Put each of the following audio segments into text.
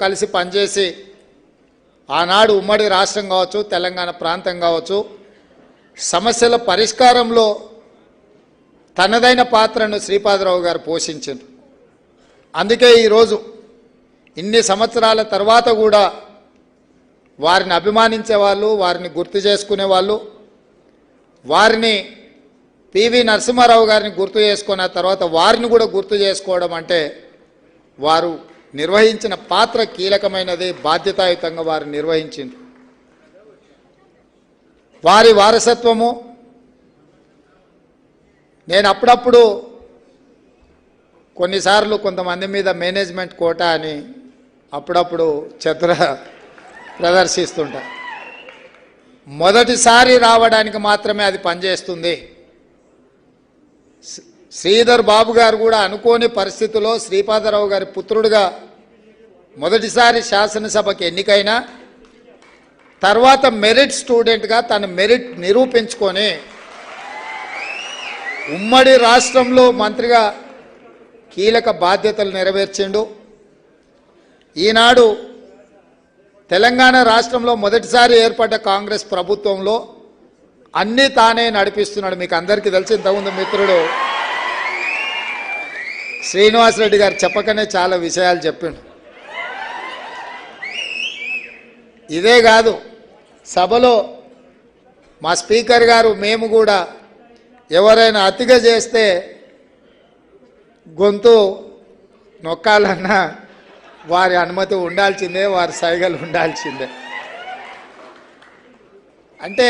కలిసి పనిచేసి ఆనాడు ఉమ్మడి రాష్ట్రం కావచ్చు తెలంగాణ ప్రాంతం కావచ్చు సమస్యల పరిష్కారంలో తనదైన పాత్రను శ్రీపాదరావు గారు పోషించారు అందుకే ఈరోజు ఇన్ని సంవత్సరాల తర్వాత కూడా వారిని అభిమానించే వాళ్ళు వారిని గుర్తు చేసుకునే వాళ్ళు వారిని పివి నరసింహారావు గారిని గుర్తు చేసుకున్న తర్వాత వారిని కూడా గుర్తు చేసుకోవడం అంటే వారు నిర్వహించిన పాత్ర కీలకమైనది బాధ్యతాయుతంగా వారు నిర్వహించింది. వారి వారసత్వము నేను అప్పుడప్పుడు కొన్నిసార్లు కొంతమంది మీద మేనేజ్మెంట్ కోటా అని అప్పుడప్పుడు చతుర ప్రదర్శిస్తుంటా. మొదటిసారి రావడానికి మాత్రమే అది పనిచేస్తుంది. శ్రీధర్ బాబు గారు కూడా అనుకోని పరిస్థితుల్లో శ్రీపాదరావు గారి పుత్రుడిగా మొదటిసారి శాసనసభకి ఎన్నికైనా తర్వాత మెరిట్ స్టూడెంట్గా తన మెరిట్ నిరూపించుకొని ఉమ్మడి రాష్ట్రంలో మంత్రిగా కీలక బాధ్యతలు నెరవేర్చిండు. ఈనాడు తెలంగాణ రాష్ట్రంలో మొదటిసారి ఏర్పడ్డ కాంగ్రెస్ ప్రభుత్వంలో అన్నీ తానే నడిపిస్తున్నాడు. మీకు అందరికీ తెలిసి ఇంతకుముందు మిత్రుడు శ్రీనివాసరెడ్డి గారు చెప్పకనే చాలా విషయాలు చెప్పిండు. ఇదే కాదు సభలో మా స్పీకర్ గారు మేము కూడా ఎవరైనా అతిగా చేస్తే గొంతు నొక్కాలన్నా వారి అనుమతి ఉండాల్సిందే వారి సైగలు ఉండాల్సిందే. అంటే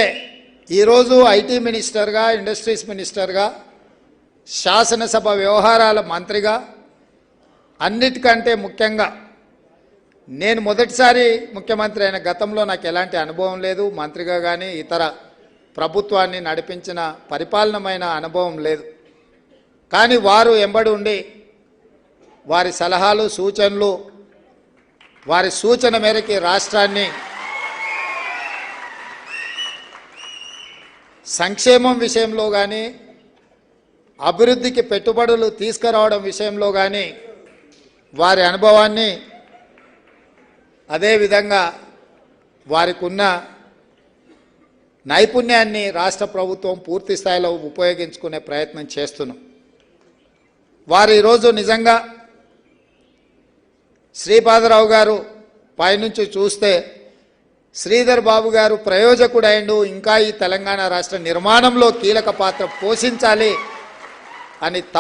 ఈరోజు ఐటీ మినిస్టర్గా ఇండస్ట్రీస్ మినిస్టర్గా శాసనసభ వ్యవహారాల మంత్రిగా అన్నిటికంటే ముఖ్యంగా నేను మొదటిసారి ముఖ్యమంత్రి అయిన గతంలో నాకు ఎలాంటి అనుభవం లేదు. మంత్రిగా కానీ ఇతర ప్రభుత్వాన్ని నడిపించిన పరిపాలనమైన అనుభవం లేదు. కానీ వారు ఎంబడి ఉండి వారి సలహాలు సూచనలు వారి సూచన మేరకి రాష్ట్రాన్ని సంక్షేమం విషయంలో కానీ అభివృద్ధికి పెట్టుబడులు తీసుకురావడం విషయంలో కానీ వారి అనుభవాన్ని అదేవిధంగా వారికి ఉన్న నైపుణ్యాన్ని రాష్ట్ర ప్రభుత్వం పూర్తి స్థాయిలో ఉపయోగించుకునే ప్రయత్నం చేస్తున్నాం. వారు ఈరోజు నిజంగా శ్రీపాదరావు గారు పైనుంచి చూస్తే శ్రీధర్ బాబు గారు ప్రయోజకుడైండు ఇంకా ఈ తెలంగాణ రాష్ట్ర నిర్మాణంలో కీలక పాత్ర పోషించాలి అని తప్ప